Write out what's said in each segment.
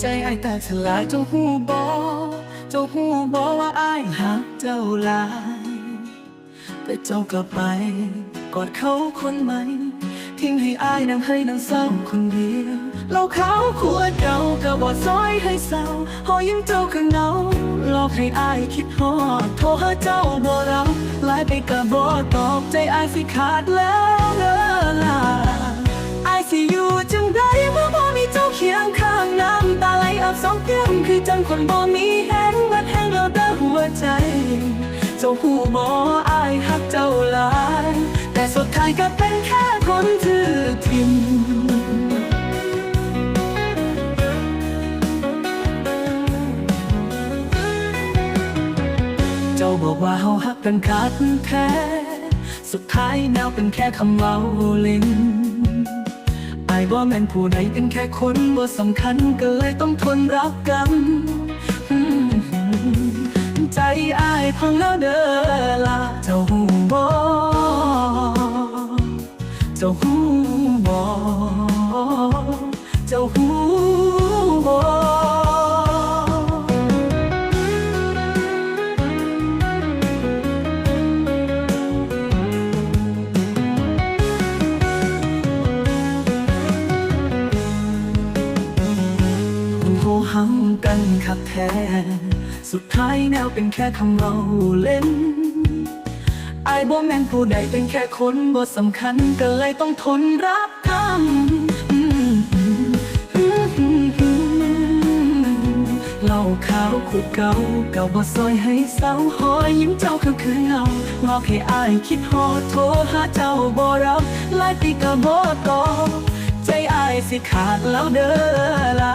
ใจไอ้แต่ฉลาดเจ้าหูบอเจ้าหูบอว่าไอ้หักเจ้าลาย แต่เจ้ากลับไปกอดเขาคนใหม่ทิ้งให้อายนั่งให้นั่งเศร้าคนเดียวเราเขาขวดเก่าก็บอซอยให้เศร้าหอยิ้มเจ้าก็เงาหลอกให้อายคิดฮอดโทรหาเจ้าบ่รับไลน์ไปก็บ่ตอบใจอายสิขาดแล้วเด้อล่ะ อาบสองแก้มคือจังคนบ่มีแห้งมัดแห้งแล้วเด้อหัวใจ เจ้าหูบออายหักเจ้าหลายแต่สุดท้ายก็เป็นแค่คนถือทิมเจ้าบอกว่าเฮาหักกันขาดแท้ สุดท้ายแนวเป็นแค่คำเว้าเล่นายบ่แม่นผู้ใดเป็นแค่คนบ่สำคัญก็เลยต้องทนรับกรรมใจอายพังแล้วเด้อล่ะเจ้าหูบอเจ้าหูบอเจ้าหู โหหังกันขับแท้สุดท้ายแนวเป็นแค่คำเราเล่นอายบ่แม่นผู้ใดเป็นแค่คนบ่สำคัญก็เลยต้องทนรับกรรมเล่าขาวขวดเก่าเก่าบ่ซอยให้เศร้าหอยยิ้มเจ้าคือคือเงางอกให้อายคิดฮอโทรหาเจ้าบ่รับลน์ติก็บ่ตอบใจอายสิขาดแล้วเด้อลา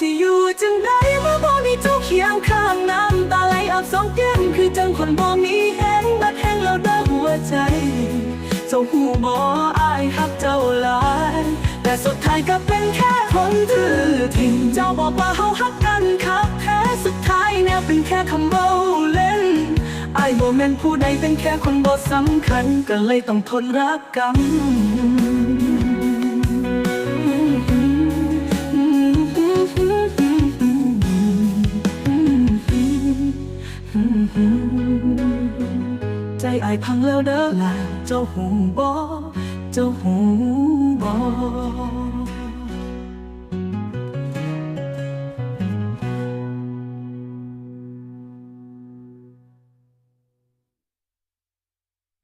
สิอยู่จังไดเมื่อบ่มีเจ้าเคียงข้างน้ำตาไหลอาบสองแก้มคือจังคนบ่มีแห้งบัดแห้งแล้วเด้อหัวใจเจ้าหูบ่อายหักเจ้าหลายแต่สุดท้ายก็เป็นแค่คนถือทิ้งเจ้าบอกว่าเฮาหักกันครับแท้สุดท้ายแนวเป็นแค่คำเบาเล่นอายบ่แม่นผู้ใดเป็นแค่คนบ่สำคัญก็เลยต้องทนรับกร ใจอายพังแล้วเด้อล่ะเจ้าหูบอเจ้าหูบอ